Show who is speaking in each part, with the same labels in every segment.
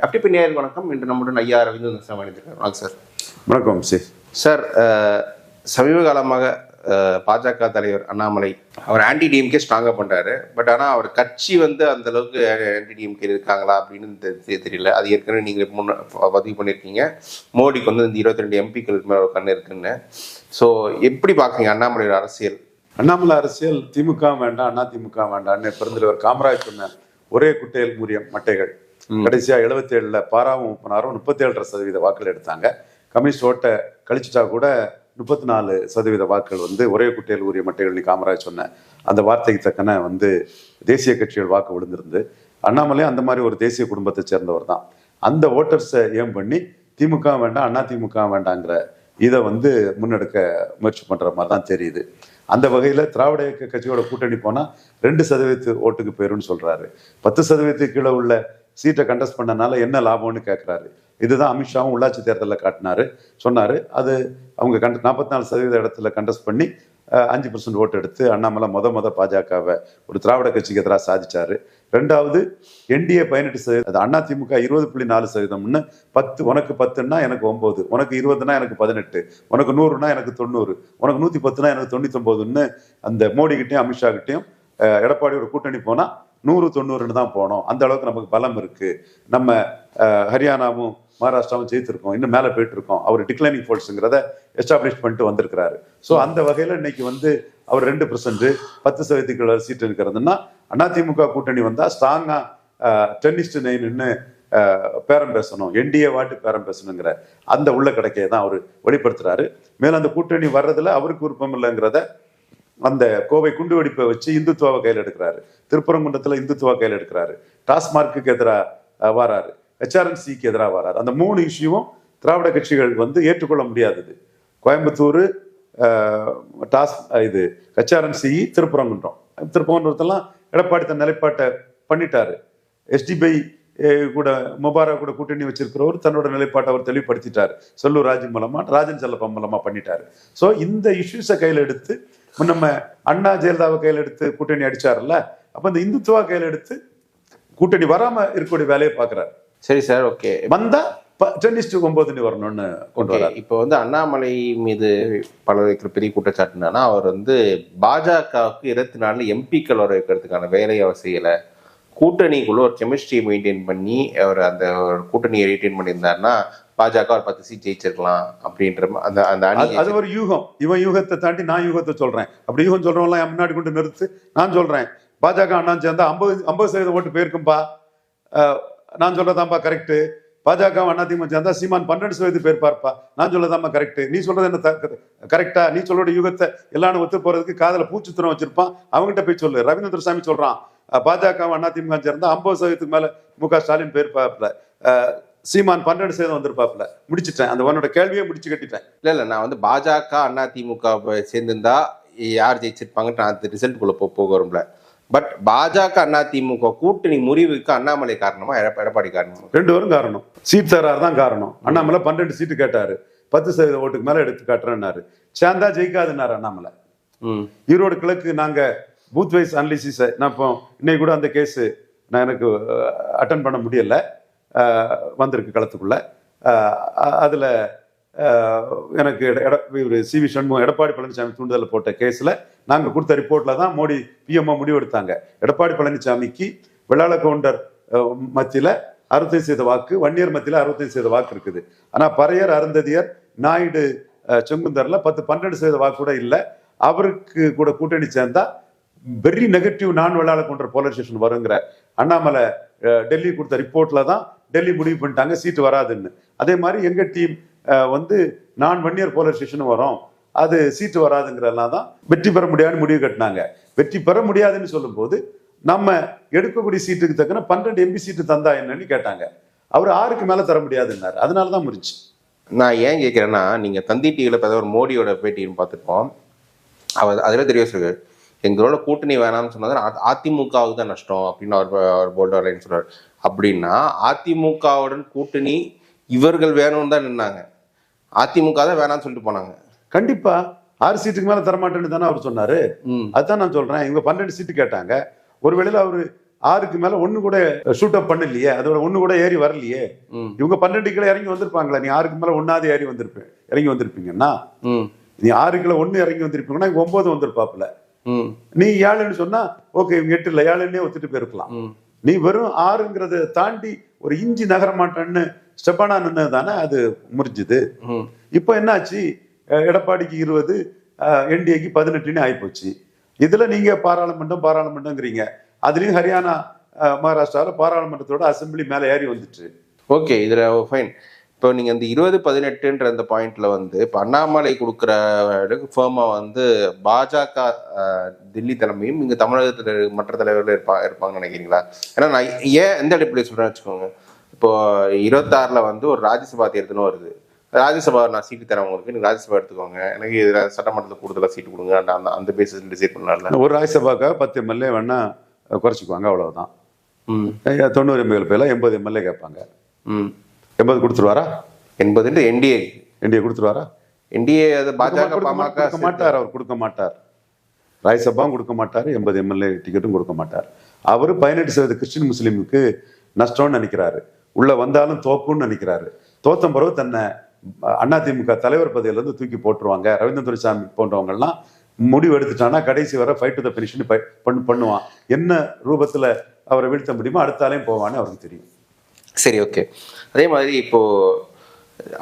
Speaker 1: அப்படி நேயர் வணக்கம். இன்று நம்முடன் ஐயா ரவீந்திரன் சார் வணக்கம் சார்.
Speaker 2: வணக்கம்
Speaker 1: சார் அஹ், சமீப காலமாக பாஜக தலைவர் அண்ணாமலை அவர் ஆன்டி டிஎம்கே ஸ்ட்ராங்காக பண்ணுறாரு பட் ஆனால் அவர் கட்சி வந்து அந்த அளவுக்கு ஆன்டி டிஎம்கே இருக்காங்களா அப்படின்னு தெரியல. அது ஏற்கனவே நீங்கள் முன்ன பதிவு பண்ணியிருக்கீங்க மோடிக்கு வந்து இந்த இருபத்தி ரெண்டு எம்பிக்களுக்கு மேலே ஒரு கண்ணு இருக்குன்னு. ஸோ எப்படி பார்க்குறீங்க அண்ணாமலையோட அரசியல்?
Speaker 2: அண்ணாமலை அரசியல் திமுக வேண்டாம் அண்ணா திமுக வேண்டாம்னு பெருந்தலைவர் காமராஜ் சொன்ன ஒரே குட்டையில் மூறிய மட்டைகள். கடைசியாக எழுபத்தி ஏழில் பாராவும் முப்பனாரும் முப்பத்தி ஏழரை சதவீத வாக்குகள் எடுத்தாங்க. கம்யூனிஸ்ட் ஓட்டை கழிச்சிட்டா கூட முப்பத்தி நாலு சதவீத வாக்குகள் வந்து ஒரே குட்டையில் உரிய மட்டைகள் காமராஜ் சொன்ன அந்த வார்த்தைக்கு தக்கன வந்து தேசிய கட்சிகள் வாக்கு விழுந்திருந்து அண்ணாமலை அந்த மாதிரி ஒரு தேசிய குடும்பத்தை சேர்ந்தவர் தான். அந்த ஓட்டர்ஸை ஏம் பண்ணி திமுக வேண்டாம் அண்ணா திமுக வேண்டாங்கிற இதை வந்து முன்னெடுக்க முயற்சி பண்ணுற மாதிரி தான் தெரியுது. அந்த வகையில் திராவிட இயக்க கட்சியோட கூட்டணி போனால் ரெண்டு சதவீதத்து ஓட்டுக்கு போயிரும்னு சொல்கிறாரு பத்து சதவீதத்துக்கு கீழே உள்ள சீட்டை கண்டஸ்ட் பண்ணனால என்ன லாபம்னு கேட்குறாரு இதுதான் அமித்ஷாவும் உள்ளாட்சி தேர்தலில் காட்டினாரு. சொன்னார் அது அவங்க கண்ட நாற்பத்தி நாலு சதவீத இடத்துல கண்டஸ்ட் பண்ணி அஞ்சு பர்சன்ட் ஓட்டு எடுத்து அண்ணாமலை மொத மொத பாஜகவை ஒரு திராவிட கட்சிக்கு எதிராக சாதிச்சாரு. ரெண்டாவது என்டிஏ பதினெட்டு சதவீதம் அது அண்ணா திமுக இருபது புள்ளி நாலு சதவீதம்னு பத்து உனக்கு பத்துன்னா எனக்கு ஒம்பது உனக்கு இருபதுனா எனக்கு பதினெட்டு உனக்கு நூறுனா எனக்கு தொண்ணூறு உனக்கு நூற்றி பத்துனா எனக்கு தொண்ணூத்தொம்பதுன்னு அந்த மோடி கிட்டேயும் அமித்ஷா கிட்டயும் அஹ், எடப்பாடியோட கூட்டணி போனால் நூறு தொண்ணூறுன்னு தான் போனோம். அந்த அளவுக்கு நமக்கு பலம் இருக்கு. நம்ம ஹரியானாவும் மகாராஷ்டிராவும் ஜெயித்திருக்கோம். இன்னும் மேலே போயிட்டு இருக்கோம் அவர் டிக்ளைனிங் ஃபோர்ஸுங்கிறத எஸ்டாப்ளிஷ் பண்ணிட்டு வந்திருக்கிறாரு. ஸோ அந்த வகையில் இன்னைக்கு வந்து அவர் ரெண்டு பர்சன்ட் பத்து சதவீதத்துக்குள்ள சீட் இருக்கிறதுன்னா அதிமுக கூட்டணி வந்தால் ஸ்ட்ராங்காக டென்னிஸ்ட் நின்று பேரம் பேசணும். என்டிஏ வாட்டு பேரம் பேசணுங்கிற அந்த உள்ள கிடைக்கையை தான் அவர் வெளிப்படுத்துறாரு. மேலும் அந்த கூட்டணி வர்றதுல அவருக்கு விருப்பம் இல்லைங்கிறத அந்த கோவை குண்டு வெடிப்பை வச்சு இந்துத்துவாவை கையில் எடுக்கிறாரு. திருப்பரங்குன்றத்தில் இந்துத்துவா கையில் எடுக்கிறாரு. டாஸ்மார்க்குக்கு எதிராக வராரு. ஹெச்ஆர்என்சிக்கு எதிராக வராரு. அந்த மூணு இஷ்யூவும் திராவிட கட்சிகள் வந்து ஏற்றுக்கொள்ள முடியாதது. கோயம்புத்தூர் டாஸ் இது ஹெச்ஆர்என்சி திருப்பரங்குன்றம். திருப்பரங்குன்றத்தெல்லாம் எடப்பாடி தன் நிலைப்பாட்டை பண்ணிட்டாரு. எஸ்டிபிஐ கூட முபாரக் கூட கூட்டணி வச்சிருக்கிறவர் தன்னோட நிலைப்பாட்டை அவர் தெளிவுபடுத்திட்டார். செல்லூர் ராஜு மூலமா ராஜன் செல்லப்பம் மூலமா பண்ணிட்டாரு. ஸோ இந்த இஷ்யூஸை கையில் எடுத்து நம்ம அண்ணா ஜெயலலிதாவை கையில் எடுத்து கூட்டணி அடிச்சார்ல அப்ப இந்த இந்துத்துவா கையில் எடுத்து கூட்டணி வராம இருக்கக்கூடிய வேலையை பார்க்கறாரு.
Speaker 1: சரி சார் ஓகே.
Speaker 2: வந்தா டென்னிஸ்ட் ஒன்பதுன்னு வரணும்னு கொண்டு வராரு.
Speaker 1: இப்போ வந்து அண்ணாமலை மீது பல வைக்கிற பெரிய குற்றச்சாட்டு என்னன்னா அவர் வந்து பாஜகவுக்கு இருபத்தி நாலு எம்பிக்கள் வர வைக்கிறதுக்கான வேலையை அவர் செய்யலை. கூட்டணிக்குள்ள ஒரு கெமிஸ்ட்ரியை மெயின்டைன் பண்ணி அவர் அந்த கூட்டணியை மெயின்டைன் பண்ணியிருந்தாருன்னா பாஜக ஒரு பத்து சீட் ஜெயிச்சிருக்கலாம் அப்படின்ற அந்த அந்த அணி
Speaker 2: அது- ஒரு யூகம். இவன் யூகத்தை தாண்டி நான் யூகத்தை சொல்றேன். அப்படி யூகம் சொல்றவன்லாம் என் முன்னாடி கொண்டு நிறுத்து. நான் சொல்றேன். பாஜக அண்ணா சேர்ந்தா ஐம்பது ஐம்பது சதவீதம் ஓட்டு போயிருக்கும்பா. நான் சொல்றதாம்பா கரெக்ட் பாஜக அதிமுக சேர்ந்தா சீமான் பன்னெண்டு சதவீதம் பேர் பார்ப்பா நான் சொல்லதாம்பா கரெக்ட் நீ சொல்றது என்ன கரெக்டா நீ சொல்ற யுகத்தை எல்லாரும் ஒத்து போறதுக்கு காதுல பூச்சித்திரம் வச்சிருப்பான். அவங்ககிட்ட போய் சொல்லு. ரவீந்திர சாமி சொல்றான் பாஜக அதிமுக சேர்ந்தா ஐம்பது சதவீதத்துக்கு மேல மு க ஸ்டாலின் பேர் பார்ப்பல சீமான் பன்னெண்டு சதவீதம் வந்திருப்பாப்ல முடிச்சிட்டேன். அந்த உன்னோட கேள்வியை முடிச்சு கட்டிட்டேன்.
Speaker 1: இல்ல இல்ல நான் வந்து பாஜக அண்ணா திமுக சேர்ந்திருந்தா யார் ஜெயிச்சிருப்பாங்கன்னு நான் அந்த ரிசல்ட்டுக்குள்ள போ போக விரும்பல பட் பாஜக அண்ணா திமுக கூட்டணி முறிவுக்கு அண்ணாமலை காரணமா எடப்ப- எடப்பாடி காரணமா?
Speaker 2: ரெண்டு பேரும் காரணம். சீட் தரார் தான் காரணம். அண்ணாமலை பன்னெண்டு சீட்டு கேட்டாரு. பத்து சதவீத ஓட்டுக்கு மேல எடுத்து காட்டுறேன்னாரு. சேர்ந்தா ஜெயிக்காதுன்னாரு அண்ணாமலை. ஈரோடு கிழக்கு நாங்க பூத் வைஸ் அனலிசிஸை நான் இப்போ இன்னைக்கு கூட அந்த கேஸ் நான் எனக்கு அட்டன் பண்ண முடியல. வந்திருக்கு களத்துக்குள்ள. அதில் எனக்கு இவர் எட- சி வி சண்முகம் எடப்பாடி பழனிசாமி தூண்டுதல் போட்ட கேஸில் நாங்கள் கொடுத்த ரிப்போர்ட்டில் தான் மோடி பிஎம்ஓ முடிவெடுத்தாங்க எடப்பாடி பழனிசாமிக்கு வெள்ளாள கவுண்டர் மத்தியில் மத்தியில அறுபத்தைந்து சதவீத வாக்கு வன்னியர் மத்தியில் அறுபத்தைந்து சதவீத வாக்கு இருக்குது. ஆனால் பறையர் அருந்ததியர் நாயுடு செங்குந்தரில் பத்து பன்னெண்டு சதவீத வாக்கு கூட இல்லை. அவருக்கு கூட கூட்டணி சேர்ந்தா வெரி நெகட்டிவ் நான் வெள்ளாள கவுண்டர் போலரைசேஷன் வருங்கிற அண்ணாமலை டெல்லி கொடுத்த ரிப்போர்ட்டில் தான் டெல்லி முடிவு பண்ணிட்டாங்க சீட்டு வராதுன்னு. அதே மாதிரி எங்கள் டீம் வந்து நான் வன்னியர் போலரைசேஷன் வரும் அது சீட்டு வராதுங்கிறதெல்லாம் தான் வெற்றி பெற முடியாதுன்னு முடிவு கட்டினாங்க. வெற்றி பெற முடியாதுன்னு சொல்லும்போது நம்ம எடுக்கக்கூடிய சீட்டுக்கு தக்கன பன்னெண்டு எம்பி சீட்டு தந்தா என்னன்னு கேட்டாங்க. அவர் ஆறுக்கு மேலே தர முடியாதுன்னாரு. அதனால தான் முடிச்சு
Speaker 1: நான் ஏன் கேட்குறேன்னா நீங்கள் தந்தி டிவியில் பிரதமர் மோடியோட பேட்டின்னு பார்த்துருப்போம். அவர் அதில் தெரிய சொல்லுவார் எங்களோட கூட்டணி வேணாம்னு சொன்னது அதிமுகவுக்கு தான் நஷ்டம் அப்படின்னு அவர் அவர் போல்டர் லைன் சொல்றாரு. அப்படின்னா அதிமுகவுடன் கூட்டணி இவர்கள் வேணும்னு தான் நின்னாங்க. அதிமுக தான் வேணாம்னு சொல்லிட்டு போனாங்க.
Speaker 2: கண்டிப்பா ஆறு சீட்டுக்கு மேல தரமாட்டேன்னு தானே அவர் சொன்னாரு.
Speaker 1: ம்.
Speaker 2: அதுதான் நான் சொல்றேன் இவங்க பன்னெண்டு சீட்டு கேட்டாங்க. ஒருவேளையில அவரு ஆறுக்கு மேல ஒண்ணு கூட ஷூட் அப் பண்ணலையே அதோட ஒண்ணு கூட ஏறி வரலையே. இவங்க பன்னெண்டு கிலோ இறங்கி வந்திருப்பாங்களா நீ ஆறுக்கு மேல ஒன்னாவது ஏறி வந்திருப்பேன் இறங்கி வந்திருப்பீங்கன்னா. நீ ஆறு கிலோ ஒண்ணு இறங்கி வந்திருப்பீங்கன்னா இங்க ஒன்பது வந்திருப்பாப்புல. நீ ஏழுன்னு சொன்னா ஓகே இவங்க எட்டு இல்லை ஏழுன்னே ஒத்துட்டு போயிருக்கலாம். நீ வெறும் ஆறுங்கிறத தாண்டி ஒரு இஞ்சி நகர மாட்டேன்னு ஸ்டெப்பானா நின்னது தானே அது முறிஞ்சுது இப்போ என்னாச்சு? எடப்பாடிக்கு இருபது என்டிஏக்கு பதினெட்டுன்னு ஆயிப்போச்சு. இதுல நீங்க பாராளுமன்றம் பாராளுமன்றங்கிறீங்க அதுலயும் ஹரியானா அஹ், மகாராஷ்டிரால பாராளுமன்றத்தோட அசெம்பிளி மேல ஏறி வந்துட்டு.
Speaker 1: ஓகே இதுல ஃபைன். இப்போ நீங்க இந்த இருபது பதினெட்டுன்ற அந்த பாயிண்ட்ல வந்து இப்போ அண்ணாமலை கொடுக்குற ஃபேமா வந்து பாஜக தில்லி தலைமையும் இங்க தமிழகத்தில் மற்ற தலைவர்கள் இருப்பா இருப்பாங்கன்னு நினைக்கிறீங்களா? ஏன்னா நான் ஏன் எந்த அடிப்படையில் சொல்றேன்னு வச்சுக்கோங்க. இப்போ இருபத்தாறுல வந்து ஒரு ராஜ்யசபா தேர்தலும் வருது. ராஜ்யசபா நான் சீட்டு தரேன் உங்களுக்கு நீங்க ராஜ்யசபா எடுத்துக்கோங்க. எனக்கு இதுல சட்டமன்றத்தில் கூடுதலாக சீட்டு கொடுங்க அந்த அந்த பேசிஸ் டிசைட் பண்ணலாம்ல.
Speaker 2: ஒரு ராஜ்யசபாக்காக பத்து எம்எல்ஏ வேணா அஹ், குறைச்சிக்குவாங்க அஹ், தொண்ணூறு எம்எல்ஏ பேர்ல எண்பது எம்எல்ஏ கேட்பாங்க.
Speaker 1: ம்.
Speaker 2: எண்பது கொடுத்துருவாரா?
Speaker 1: என்பதுன்ட்டு என்டிஏ
Speaker 2: என்டிஏ கொடுத்துருவாரா?
Speaker 1: என்டிஏ அது பாஜக பாமக
Speaker 2: மாட்டார் அவர் கொடுக்க மாட்டார். ராஜ்யசபாவும் கொடுக்க மாட்டார் எண்பது எம்எல்ஏ டிக்கெட்டும் கொடுக்க மாட்டார். அவர் பதினெட்டு சதவீத கிறிஸ்டின் முஸ்லீமுக்கு நஷ்டம்னு நினைக்கிறாரு. உள்ள வந்தாலும் தோக்கும்னு நினைக்கிறாரு. தோத்த பிறகு தன்னை அதிமுக தலைவர் பதவியிலிருந்து தூக்கி போட்டுருவாங்க. ரவீந்திர துரைசாமி போன்றவங்க எல்லாம் முடிவு எடுத்துட்டானா கடைசி வரை ஃபைட் டு த பினிஷன் பண்ணு பண்ணுவான். என்ன ரூபத்துல அவரை வீழ்த்த முடியுமோ அடுத்தாலையும் போவான்னு அவருக்கு தெரியும்.
Speaker 1: சரி ஓகே அதே மாதிரி இப்போ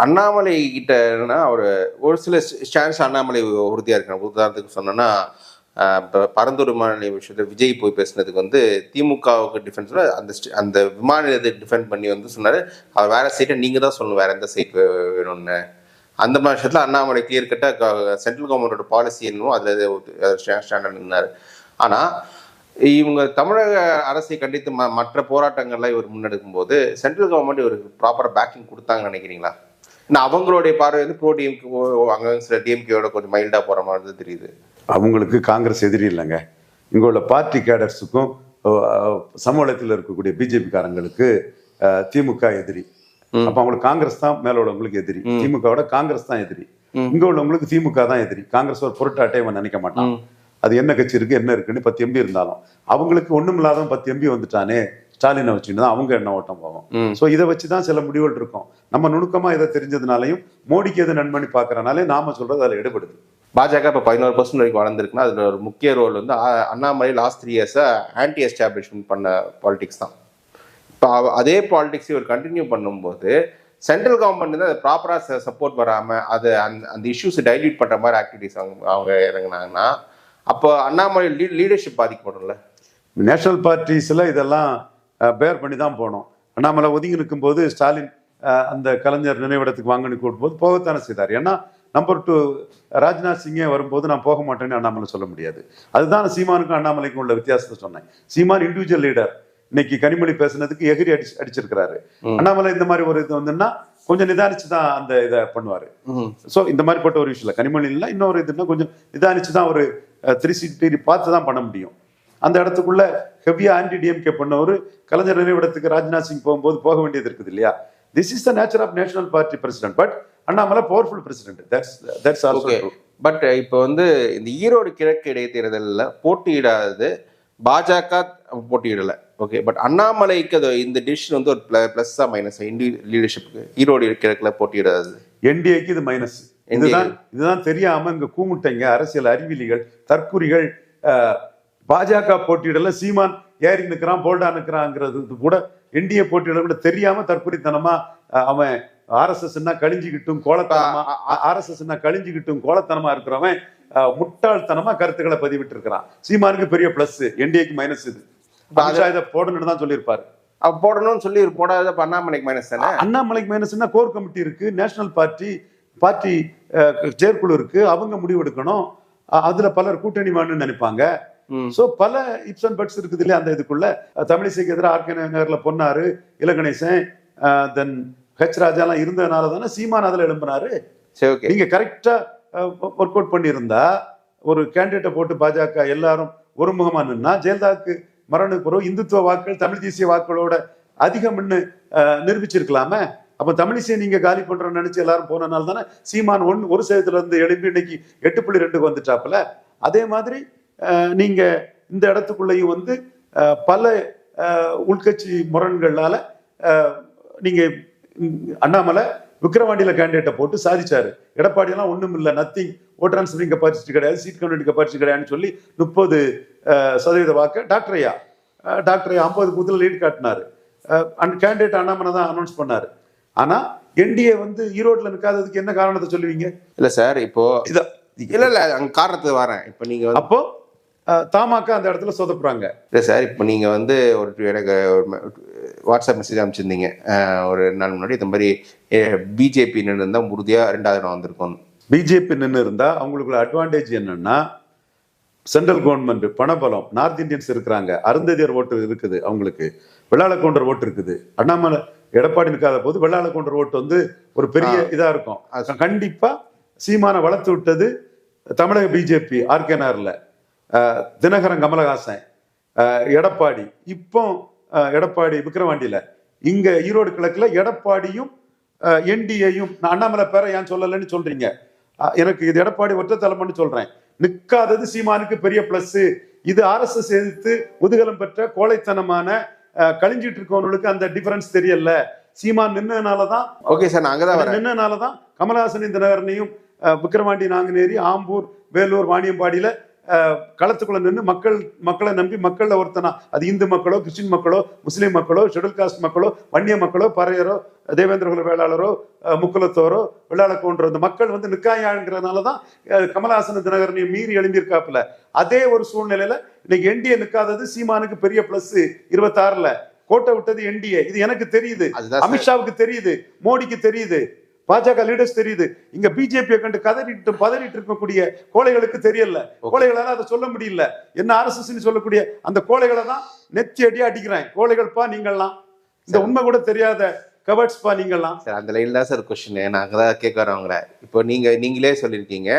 Speaker 1: அண்ணாமலை கிட்டனா அவர் ஒரு சில ஸ்டான்ஸ் அண்ணாமலை உறுதியா இருக்கிறாங்க உதாரணத்துக்கு சொன்னோன்னா இப்போ பரந்தூர் விமான நிலைய விஷயத்தில் விஜய் போய் பேசுனதுக்கு வந்து திமுகவுக்கு டிஃபென்ஸ் அந்த அந்த விமான நிலையத்தை டிஃபெண்ட் பண்ணி வந்து சொன்னாரு. அவர் வேற சைட்டை நீங்க தான் சொல்லணும் வேற எந்த சைட் வேணும்னு. அந்த மாதிரி விஷயத்துல அண்ணாமலை கிளியர் கட்டா சென்ட்ரல் கவர்மெண்டோட பாலிசி என்னவோ அதுல ஸ்டாண்டர்ட் நின்னாரு. ஆனா இவங்க தமிழக அரசை கண்டித்து ம- மற்ற போராட்டங்கள்லாம் இவர் முன்னெடுக்கும் போது சென்ட்ரல் கவர்மெண்ட் இவருக்கு ப்ராப்பர் பேக்கிங் கொடுத்தாங்கன்னு நினைக்கிறீங்களா? நான் அவங்களுடைய பார்வை வந்து ப்ரோ டிஎம்கே அங்க சில டிஎம்கேயோட கொஞ்சம் மைல்டா போற மாதிரி தான் தெரியுது.
Speaker 2: அவங்களுக்கு காங்கிரஸ் எதிரி இல்லைங்க. இங்க உள்ள பார்ட்டி கேடர்ஸுக்கும் சமூகத்தில் இருக்கக்கூடிய பிஜேபி காரங்களுக்கு அஹ், திமுக எதிரி. அப்ப அவங்களுக்கு காங்கிரஸ் தான் மேல உள்ளவங்களுக்கு எதிரி. திமுகவோட காங்கிரஸ் தான் எதிரி. இங்க உள்ளவங்களுக்கு திமுக தான் எதிரி. காங்கிரஸ் ஒரு பொருட்டாட்டே அவன் நினைக்க மாட்டான். அது என்ன கட்சி இருக்கு என்ன இருக்குன்னு பத்து எம்பி இருந்தாலும். அவங்களுக்கு ஒண்ணும் இல்லாதவன் பத்து எம்பி வந்துட்டானே ஸ்டாலினை வச்சுட்டு தான் அவங்க என்ன ஓட்டம் போகும்.
Speaker 1: ம்.
Speaker 2: சோ இதை வச்சு தான் சில முடிவுகள் இருக்கும். நம்ம நுணுக்கமா இதை தெரிஞ்சதுனாலையும் மோடிக்கு எது நண்பனி பாக்குறனாலே நாம சொல்றது அதுல எடுபடுது.
Speaker 1: பாஜக இப்போ பதினோரு பர்சன்ட் வரைக்கும் வளர்ந்துருக்குன்னா அதுல ஒரு முக்கிய ரோல் வந்து அண்ணாமலை லாஸ்ட் த்ரீ இயர்ஸை ஆன்டி எஸ்டாப்ளிஷ்மெண்ட் பண்ண பாலிடிக்ஸ் தான். இப்போ அதே பாலிடிக்ஸ் இவர் கண்டினியூ பண்ணும்போது சென்ட்ரல் கவர்மெண்ட் வந்து அதை ப்ராப்பராக சப்போர்ட் வராமல் அது அந்த அந்த இஷ்யூஸை டைல்யூட் பண்ணுற மாதிரி ஆக்டிவிட்டிஸ் அவங்க அவங்க இறங்குனாங்கன்னா அப்போ அண்ணாமலை லீ லீடர்ஷிப் பாதிக்கப்படும்ல
Speaker 2: நேஷனல் பார்ட்டிஸ்ல இதெல்லாம் பேர் பண்ணி தான் போனோம் அண்ணாமலை ஒதுங்கி நிற்கும்போது ஸ்டாலின் அந்த கலைஞர் நினைவிடத்துக்கு வாங்கன்னு கூட்டும்போது போகத்தானே செய்தார். ஏன்னா நம்பர் டூ ராஜ்நாத் சிங்கே வரும்போது நான் போக மாட்டேன்னு அண்ணாமலை சொல்ல முடியாது. அதுதான் சீமானுக்கும் அண்ணாமலைக்கும் உள்ள வித்தியாசத்தை சொன்னேன். சீமான் இண்டிவிஜுவல் லீடர் இன்னைக்கு கனிமொழி பேசுனதுக்கு எகிரி அடிச்சு அடிச்சிருக்கிறாரு. அண்ணாமலை இந்த மாதிரி ஒரு இது வந்துன்னா கொஞ்சம் நிதானிச்சு தான் அந்த இதை பண்ணுவாரு. ஸோ இந்த மாதிரி போட்ட ஒரு விஷயம் இல்லை. கனிமொழி இல்லை இன்னொரு இதுன்னா கொஞ்சம் நிதானிச்சு தான் ஒரு த்ரீ சிக்ஸ்டி பார்த்து தான் பண்ண முடியும். அந்த இடத்துக்குள்ள ஹெவியா ஆன்டி டிஎம்கே பண்ணவர் கலைஞர் நினைவிடத்துக்கு ராஜ்நாத் சிங் போகும்போது போக வேண்டியது இருக்குது இல்லையா? This is the nature of national party president but Annamalai powerful president that's that's also
Speaker 1: but இப்போ வந்து இந்த ஈரோடு கிழக்கு இடைத்தேர்தலில் போட்டியிடாதது பாஜக போட்டியிடல. ஓகே பட் அண்ணாமலைக்கு அது இந்த டிசிஷன் வந்து ஒரு ப்ளஸ்ஸா மைனஸ் இண்டி லீடர்ஷிப்புக்கு ஈரோடு கிழக்குல போட்டியிடாதது.
Speaker 2: என்டிஏக்கு இது மைனஸ் இதுதான் இதுதான் தெரியாம இங்க கூமுட்டைங்க அரசியல் அறிவிலிகள் தற்குறிகள் பாஜக போட்டியிடல சீமான் ஏறி நிக்கிறான் போல்டா நிக்கிறாங்கிறது இது கூட என்டிஏ போட்டியிட கூட தெரியாம தற்குறித்தனமா அவன் ஆர்எஸ்எஸ்னா கழிஞ்சுக்கிட்டும் கோலத்தனமா ஆர்எஸ்எஸ்னா கழிஞ்சுக்கிட்டும் கோலத்தனமா இருக்கிறவன் முட்டாள்தனமா கருத்துக்களை பதிவிட்டு இருக்கிறான் சீமானுக்கு பெரிய பிளஸ் என்டிஏக்கு மைனஸ் இது. அமித்ஷா இதை போடணும்னு தான் சொல்லியிருப்பாரு.
Speaker 1: அப்ப போடணும்னு சொல்லி போடாத அண்ணாமலைக்கு மைனஸ் தானே?
Speaker 2: அண்ணாமலைக்கு மைனஸ்னா கோர் கமிட்டி இருக்கு நேஷனல் பார்ட்டி பார்ட்டி செயற்குழு இருக்கு அவங்க முடிவு எடுக்கணும். அஹ், அதுல பலர் கூட்டணி வேணும்னு நினைப்பாங்க. சோ பல இப்ஸ் அண்ட் பட்ஸ் இருக்குது இல்லையா அந்த இதுக்குள்ள? தமிழிசைக்கு எதிராக ஆர்கே நகர்ல பொன்னாரு இளகணேசன் தென் ஹெச் ராஜாலாம் இருந்ததுனால தானே சீமான் அதுல எழும்பினாரு.
Speaker 1: சரி ஓகே
Speaker 2: நீங்க கரெக்டா ஒர்க் அவுட் பண்ணியிருந்தா ஒரு கேண்டிடேட்டை போட்டு பாஜக எல்லாரும் ஒருமுகமா நின்னா ஜெயலலிதாவுக்கு மரணத்துக்கு இந்துத்துவ வாக்குகள் தமிழ் தேசிய வாக்குகளோட அதிகம்னு நிரூபிச்சிருக்கலாமே? அப்ப தமிழிசை நீங்க காலி பண்றோம்னு நினைச்சு எல்லாரும் போனனால தானே சீமான் ஒன் ஒரு சதவீதத்துல இருந்து எழுப்பி இன்னைக்கு எட்டு புள்ளி ரெண்டுக்கு வந்துட்டாப்புல? அதே மாதிரி நீங்க இந்த இடத்துக்குள்ளேயும் வந்து பல உள்கட்சி முரண்களால நீங்க அண்ணாமலை விக்கிரவாண்டியில கேண்டிடேட்டை போட்டு சாதிச்சாரு. எடப்பாடி எல்லாம் ஒண்ணும் நத்திங் ஓட் டிரான்ஸ்ஃபரிங் கெப்பாசிட்டி கிடையாது சீட் கம்யூனிட்டி கெப்பாசிட்டி கிடையாதுன்னு சொல்லி முப்பது சதவீத வாக்கு டாக்டர் ஐயா அஹ், டாக்டர் ஐயா ஐம்பது பூத்துல லீட் காட்டினாரு. அந்த கேண்டிடேட் அண்ணாமலை தான் அனௌன்ஸ் பண்ணாரு. ஆனா என்டிஏ வந்து ஈரோட்ல நிக்காததுக்கு என்ன காரணத்தை சொல்லுவீங்க?
Speaker 1: இல்ல சார் இப்போ
Speaker 2: இத
Speaker 1: இல்ல இல்ல அங்க காரணத்துக்கு வரேன். இப்போ நீங்க வந்து
Speaker 2: அப்போ அஹ், தமாக அந்த இடத்துல சொதப்புறாங்க.
Speaker 1: இல்லை சார் இப்போ நீங்கள் வந்து ஒரு எனக்கு ஒரு வாட்ஸ்அப் மெசேஜ் அனுப்பிச்சிருந்தீங்க. ஒரு நாள் முன்னாடி இந்த மாதிரி பிஜேபி நின்று இருந்தால் உறுதியாக ரெண்டாவது இடம் வந்திருக்கும்
Speaker 2: பிஜேபி நின்று இருந்தா அவங்களுக்குள்ள அட்வான்டேஜ் என்னன்னா சென்ட்ரல் கவர்மெண்ட் பணபலம் நார்த் இந்தியன்ஸ் இருக்கிறாங்க அருந்ததியர் ஓட்டு இருக்குது அவங்களுக்கு வெள்ளாள கவுண்டர் ஓட்டு இருக்குது. அண்ணாமலை எடப்பாடி நிற்காத போது வெள்ளாள கவுண்டர் ஓட்டு வந்து ஒரு பெரிய இதா இருக்கும். கண்டிப்பா சீமானை வளர்த்து விட்டது தமிழக பிஜேபி ஆர்கேனார்ல தினகரன் கமலஹாசன் எடப்பாடி. இப்போ எடப்பாடி விக்கிரவாண்டியில. இங்க ஈரோடு கிழக்குல எடப்பாடியும் என்டிஏயும் அண்ணாமலை பேரை ஏன் சொல்லலைன்னு சொல்றீங்க? அஹ், எனக்கு இது எடப்பாடி ஒற்றை தலைமைன்னு சொல்றேன். நிக்காதது சீமானுக்கு பெரிய பிளஸ் இது ஆர்எஸ்எஸ் எதிர்த்து முதுகலம் பெற்ற கோழைத்தனமான கழிஞ்சிட்டு இருக்கவங்களுக்கு அந்த டிஃபரன்ஸ் தெரியல. சீமான் நின்னதுனாலதான்
Speaker 1: ஓகே சார் அங்கே தான் வரேன்.
Speaker 2: நின்னதுனாலதான் கமலஹாசனின் தினகரனையும் அஹ், விக்கிரவாண்டி நாங்குநேரி ஆம்பூர் வேலூர் வாணியம்பாடியில களத்துக்குள்ள நின்று மக்கள் மக்களை நம்பி மக்கள்ல ஒருத்தனா அது இந்து மக்களோ கிறிஸ்டின் மக்களோ முஸ்லீம் மக்களோ ஷெட்யூல் காஸ்ட் மக்களோ வன்னிய மக்களோ பறையரோ தேவேந்திரகுல வேளாளரோ முக்குலத்தோரோ வெள்ளாள கவுண்டரோ இந்த மக்கள் வந்து நிக்காயாங்கிறதுனால தான் கமலஹாசன் தினகரனையும் மீறி எழுந்திருக்காப்புல அதே ஒரு சூழ்நிலையில இன்னைக்கு என்டிஏ நிக்காதது சீமானுக்கு பெரிய பிளஸ் இருபத்தாறுல. கோட்டை விட்டது என்டிஏ. இது எனக்கு தெரியுது. அமித்ஷாவுக்கு தெரியுது. மோடிக்கு தெரியுது. பாஜக லீடர்ஸ் தெரியுது. இங்க பிஜேபியை கண்டு கதறிட்டு பதறிட்டு இருக்கக்கூடிய கோழைகளுக்கு தெரியல. கோழைகளால அதை சொல்ல முடியல. என்ன ஆர்எஸ்எஸ் சொல்லக்கூடிய அந்த கோழைகளை தான் நெத்தி அடி அடிக்கிறேன். கோழைகள்ப்பா நீங்கள்லாம். இந்த உண்மை கூட தெரியாத கவர்ட்ஸ்பா நீங்கள்லாம்.
Speaker 1: சார் அந்த லைன் தான் சார் கொஸ்டின் நான் அங்கே தான் கேட்க வரேன் உங்களை இப்போ நீங்கள் நீங்களே சொல்லியிருக்கீங்க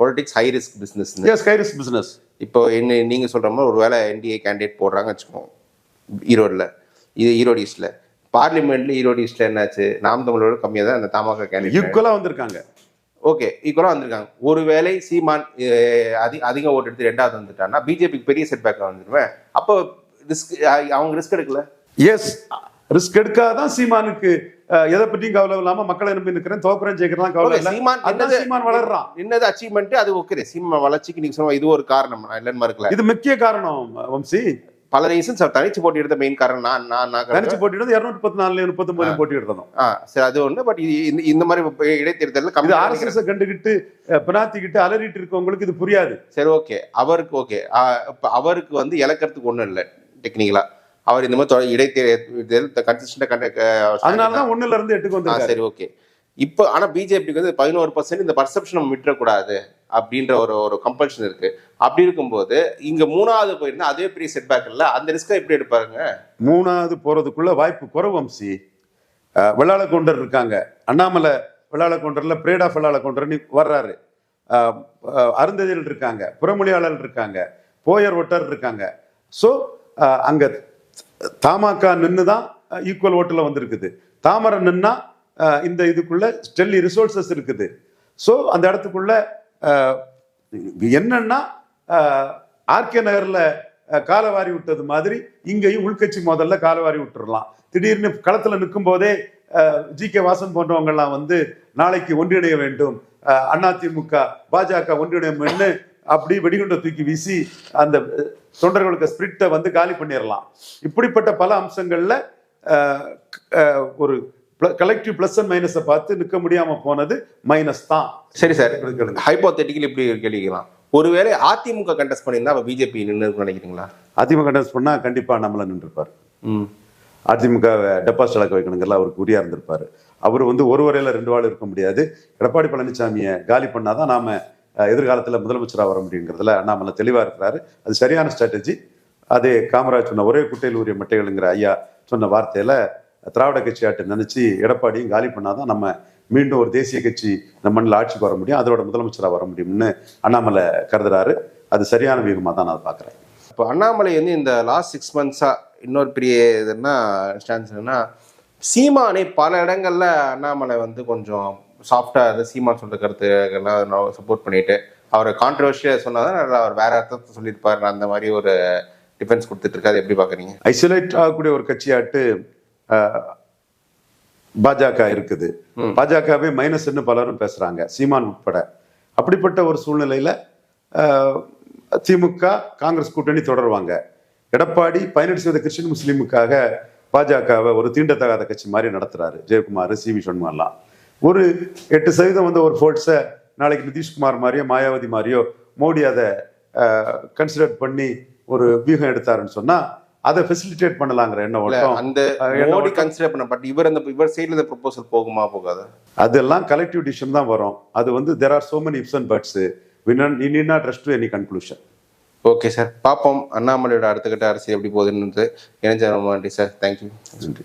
Speaker 1: politics high risk business
Speaker 2: is கைரிஸ் business
Speaker 1: இப்போ என்ன நீங்கள் சொல்கிற மாதிரி ஒரு வேளை என்டிஏ கேண்டிடேட் போடுறாங்க வச்சுக்கோங்க. ஈரோடில். இது ஈரோடு ஈஸ்டில் பார்லிமெண்ட்ல ஈரோடு ஈஸ்டில் என்னாச்சு? நாம் தமிழோட கம்மியாக தான் அந்த தமாக கேண்டிடேட்
Speaker 2: ஈக்குவலா வந்திருக்காங்க.
Speaker 1: ஓகே ஈக்குவலாக வந்திருக்காங்க. ஒருவேளை சீமான் அஹ், அதி அதிக ஓட்டு எடுத்து ரெண்டாவது வந்துட்டான்னா பிஜேபிக்கு பெரிய செட்பேக்காக வந்துடுவேன் அப்போ ரிஸ்க் அவங்க ரிஸ்க் எடுக்கல?
Speaker 2: எஸ் ரிஸ்க் எடுக்காதான் சீமானுக்கு எதை பற்றியும் கவலை இல்லாம மக்களை நம்பி நிக்கிறேன். தோக்குறேன் ஜெயிக்கிறேன் கவலை
Speaker 1: சீமான்
Speaker 2: அதான் சீமான் வளர்றான்.
Speaker 1: என்னது அச்சீவ்மெண்ட் அது ஓகே சீமான் வளர்ச்சிக்கு நீங்க சொன்ன இது ஒரு காரணம். இல்லைன்னு மறுக்கல.
Speaker 2: இது முக்கிய காரணம் வம்சி.
Speaker 1: பல ரீசன்ஸ் தனிச்சு போட்டி எடுத்த மெயின் காரணம் நான் நான் நான்
Speaker 2: தனிச்சு. போட்டிட்டு இருநூத்தி பத்து நாலுல முப்பத்தி ஒன்பது போட்டிட்டு இருந்தோம்
Speaker 1: ஆ சரி அது ஒண்ணு பட் இது இந்த மாதிரி இடைத்தேர்தலில் கம்மி
Speaker 2: ஆர்எஸ்எஸ் கண்டுகிட்டு பினாத்திக்கிட்டு அலறிட்டு இருக்கவங்களுக்கு இது புரியாது.
Speaker 1: சரி ஓகே அவருக்கு ஓகே அவருக்கு வந்து இழக்கிறதுக்கு ஒண்ணும் இல்லை டெக்னிக்கலா அவர் இந்த மாதிரி இடைத்தேர்தல் கன்சிஸ்டண்டா
Speaker 2: அதனாலதான் ஒண்ணுல இருந்து எட்டுக்கு வந்திருக்காரு.
Speaker 1: சரி ஓகே இப்போ ஆனால் பிஜேபிக்கு வந்து பதினோரு பர்சன்ட் இந்த பர்செப்ஷன் நம்ம விட்டுறக்கூடாது அப்படின்ற ஒரு ஒரு கம்பல்ஷன் இருக்கு. அப்படி இருக்கும்போது இங்க மூணாவது போயிருந்தா அதே பெரிய செட்பேக் இல்ல? அந்த ரிஸ்க்கை எப்படி எடுப்பாருங்க?
Speaker 2: மூணாவது போறதுக்குள்ள வாய்ப்பு குறவம்சி வம்சி வெள்ளாள கவுண்டர் இருக்காங்க. அண்ணாமலை வெள்ளாள கவுண்டர்ல பிரேட் ஆஃப் வெள்ளாள கவுண்டர்னு வர்றாரு அருந்ததிகள் இருக்காங்க புறமொழியாளர் இருக்காங்க போயர் ஒட்டர் இருக்காங்க. ஸோ அங்க தாமாக்கா நின்று தான் ஈக்குவல் ஓட்டில் வந்திருக்குது. தாமரை நின்னா இந்த இதுக்குள்ள ஸ்டெல்லி ரிசோர்சஸ் இருக்குது. ஸோ அந்த இடத்துக்குள்ள என்னன்னா ஆர்கே நகரில் காலவாரி விட்டது மாதிரி இங்கேயும் உள்கட்சி மோதல்ல காலவாரி விட்டுடலாம் திடீர்னு களத்தில் நிற்கும் போதே ஜி கே வாசன் போன்றவங்கெல்லாம் வந்து நாளைக்கு ஒன்றிணைய வேண்டும். அதிமுக பாஜக ஒன்றிணையம்னு அப்படி வெடிகுண்டை தூக்கி வீசி அந்த தொண்டர்களுக்கு ஸ்பிரிட்டை வந்து காலி பண்ணிடலாம் இப்படிப்பட்ட பல அம்சங்களில் ஒரு கலெக்டிவ் பிளஸ் அண்ட் மைனஸை பார்த்து நிற்க முடியாம போனது மைனஸ் தான்.
Speaker 1: சரி சார். ஹைப்போத்தட்டிக்கலி இப்படி ஒரு கேள்வி கேட்கலாம். ஒருவேளை அதிமுக கண்டெஸ்ட் பண்ணியிருந்தா அப்ப பிஜேபி நின்று நினைக்கிறீங்களா?
Speaker 2: அதிமுக கண்டெஸ்ட் பண்ணா கண்டிப்பா நம்மள நின்றுப்பார்.
Speaker 1: ம்.
Speaker 2: அதிமுக டெபாசிட் இழக்க வைக்கணுங்கிறல அவருக்கு உரியா இருந்திருப்பாரு. அவர் வந்து ஒரு வரையில ரெண்டு வாள் இருக்க முடியாது. எடப்பாடி பழனிசாமியை காலி பண்ணாதான் நாம எதிர்காலத்துல முதலமைச்சரா வர முடியுங்கிறதுல அண்ணாமலை தெளிவா இருக்கிறாரு. அது சரியான ஸ்ட்ராட்டஜி அதே காமராஜ் சொன்ன ஒரே குட்டையில் உரிய மட்டைகள்ங்கிற ஐயா சொன்ன வார்த்தையில திராவிட கட்சி ஆட்டு நினைச்சு எடப்பாடியும் காலி பண்ணாதான் நம்ம மீண்டும் ஒரு தேசிய கட்சி இந்த மண்ணில் ஆட்சிக்கு வர முடியும் அதோட முதலமைச்சரா வர முடியும்னு அண்ணாமலை கருதுறாரு. அது சரியான வியூகமா தான் நான் பார்க்கிறேன்.
Speaker 1: இப்போ அண்ணாமலை வந்து இந்த லாஸ்ட் சிக்ஸ் மந்த்ஸா இன்னொரு பெரிய இதுன்னா ஸ்டான்ஸ் என்னன்னா சீமானை பல இடங்கள்ல அண்ணாமலை வந்து கொஞ்சம் சாஃப்டா இருந்து சீமான் சொல்ற கருத்துக்கெல்லாம் சப்போர்ட் பண்ணிட்டு அவர் கான்ட்ரவர்ஷியா சொன்னாதான் அவர் வேற அர்த்தத்தை சொல்லியிருப்பாரு. அந்த மாதிரி ஒரு டிஃபென்ஸ் கொடுத்துட்டு இருக்கு அதை எப்படி பாக்குறீங்க
Speaker 2: ஐசோலேட் ஆகக்கூடிய ஒரு கட்சியாட்டு பாஜக இருக்குது. பாஜகவே மைனஸ்ன்னு பலரும் பேசுறாங்க சீமான் உட்பட. அப்படிப்பட்ட ஒரு சூழ்நிலையில திமுக காங்கிரஸ் கூட்டணி தொடருவாங்க. எடப்பாடி பதினெட்டு சதவீத கிறிஸ்டின் முஸ்லீமுக்காக பாஜகவை ஒரு தீண்டத்தகாத கட்சி மாதிரி நடத்துறாரு. ஜெயக்குமார் சி வி சண்முகம்லாம். ஒரு எட்டு சதவீதம் வந்து ஒரு ஃபோர்ட்ஸை நாளைக்கு நிதிஷ்குமார் மாதிரியோ மாயாவதி மாதிரியோ மோடி அதை கன்சிடர் பண்ணி ஒரு வியூகம் எடுத்தாருன்னு சொன்னா அதை ஃபெசிலிட்டேட் பண்ணலாங்கிற எண்ணம்
Speaker 1: அந்த மோடி கன்சிடர் பண்ண பட் இவர் அந்த இவர் சைடுல இந்த ப்ரொபோசல் போகுமா போகாதா?
Speaker 2: அதெல்லாம் கலெக்டிவ் டிசிஷன் தான் வரும். அது வந்து there are so many ifs and buts we need rest to any conclusion
Speaker 1: okay sir பார்ப்போம். அண்ணாமலையோட அடுத்த கட்ட அரசியல் எப்படி போகுதுன்னு இணைஞ்ச நன்றி சார் தேங்க்யூ
Speaker 2: நன்றி.